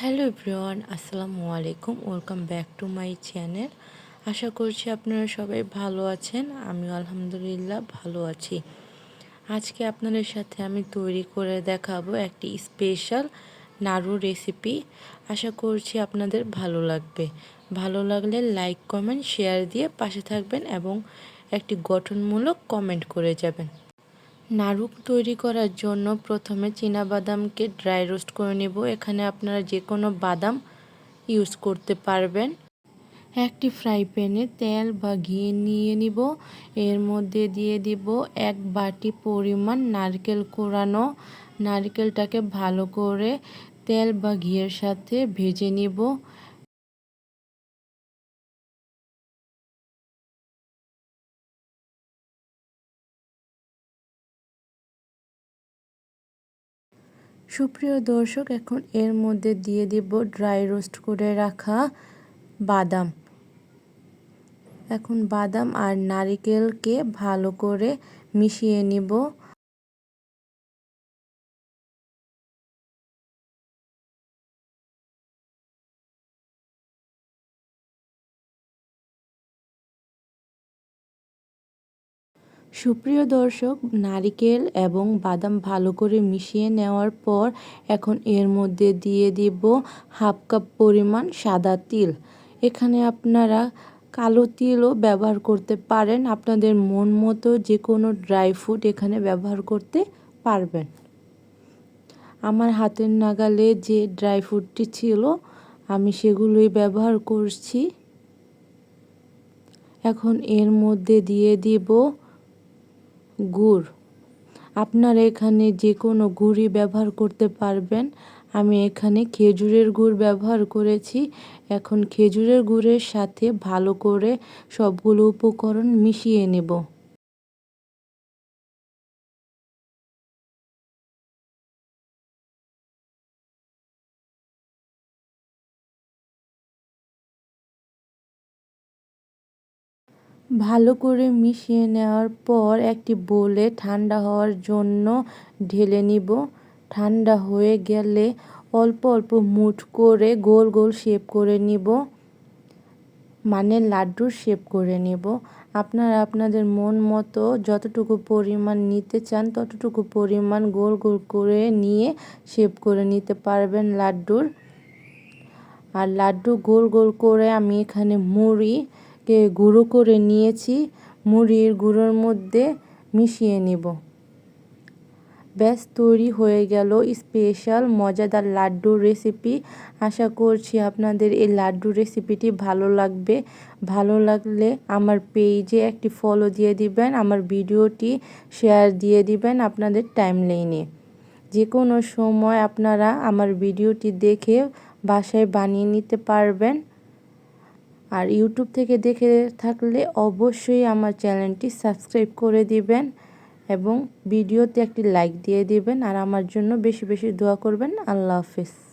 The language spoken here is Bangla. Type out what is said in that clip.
হ্যালো এভরিওয়ান, আসসালামু আলাইকুম। Welcome back to my channel. আশা করছি আপনারা সবাই ভালো আছেন। আমিও আলহামদুলিল্লাহ ভালো আছি। আজকে আপনাদের সাথে আমি তৈরি করে দেখাবো একটি স্পেশাল নাড়ু রেসিপি। আশা করছি আপনাদের ভালো লাগবে। ভালো লাগলে লাইক, কমেন্ট, শেয়ার দিয়ে পাশে থাকবেন এবং একটি গঠনমূলক কমেন্ট করে যাবেন। নাড়ু তৈরি করার জন্য প্রথমে বাদামকে ড্রাই রোস্ট করে নেব। এখানে আপনারা যে কোনো বাদাম ইউজ করতে পারবেন। একটি ফ্রাই প্যানে তেল বা ঘি নিয়ে নিব। এর মধ্যে দিয়ে দিব এক বাটি পরিমাণ নারকেল কোরানো। নারকেলটাকে ভালো করে তেল বা ঘিয়ের সাথে ভেজে নিব। সুপ্রিয় দর্শক, এখন এর মধ্যে দিয়ে দিব ড্রাই রোস্ট করে রাখা বাদাম। এখন বাদাম আর নারিকেলকে ভালো করে মিশিয়ে নিব। সুপ্রিয় দর্শক, নারিকেল এবং বাদাম ভালো করে মিশিয়ে নেওয়ার পর এখন এর মধ্যে দিয়ে দিব হাফ কাপ পরিমাণ সাদা তিল। এখানে আপনারা কালো তিলও ব্যবহার করতে পারেন। আপনাদের মন মতো যে কোনো ড্রাই ফ্রুট এখানে ব্যবহার করতে পারবেন। আমার হাতের নাগালে যে ড্রাই ফ্রুটটি ছিল, আমি সেগুলোই ব্যবহার করছি। এখন এর মধ্যে দিয়ে দিব গুড়। আপনার এখানে যে কোনো গুড়ই ব্যবহার করতে পারবেন। আমি এখানে খেজুরের গুড় ব্যবহার করেছি। এখন খেজুরের গুড়ের সাথে ভালো করে সবগুলো উপকরণ মিশিয়ে নেব। ভালো করে মিশিয়ে নেওয়ার পর একটি বোলে ঠান্ডা হওয়ার জন্য ঢেলে নিব। ঠান্ডা হয়ে গেলে অল্প অল্প মুঠ করে গোল গোল শেপ করে নিব। মানে লাড্ডুর শেপ করে নেব। আপনারা আপনাদের মন মতো যতটুকু পরিমাণ নিতে চান ততটুকু পরিমাণ গোল গোল করে নিয়ে শেপ করে নিতে পারবেন লাড্ডুর। আর লাড্ডু গোল গোল করে আমি এখানে মুড়ি কে গুঁড়ো করে নিয়েছি, মুড়ির গুঁড়োর মধ্যে মিশিয়ে নেব। ব্যাস, তৈরি হয়ে গেল স্পেশাল মজাদার লাড্ডু রেসিপি। আশা করছি আপনাদের এই লাড্ডু রেসিপিটি ভালো লাগবে। ভালো লাগলে আমার পেজে একটি ফলো দিয়ে দিবেন, আমার ভিডিওটি শেয়ার দিয়ে দিবেন আপনাদের টাইম লাইনে যে কোনো সময় আপনারা আমার ভিডিওটি দেখে বাসায় বানিয়ে নিতে পারবেন। আর ইউটিউব থেকে দেখে থাকলে অবশ্যই আমার চ্যানেলটি সাবস্ক্রাইব করে দিবেন এবং ভিডিওতে একটি লাইক দিয়ে দিবেন আর আমার জন্য বেশি বেশি দোয়া করবেন। আল্লাহ হাফিজ।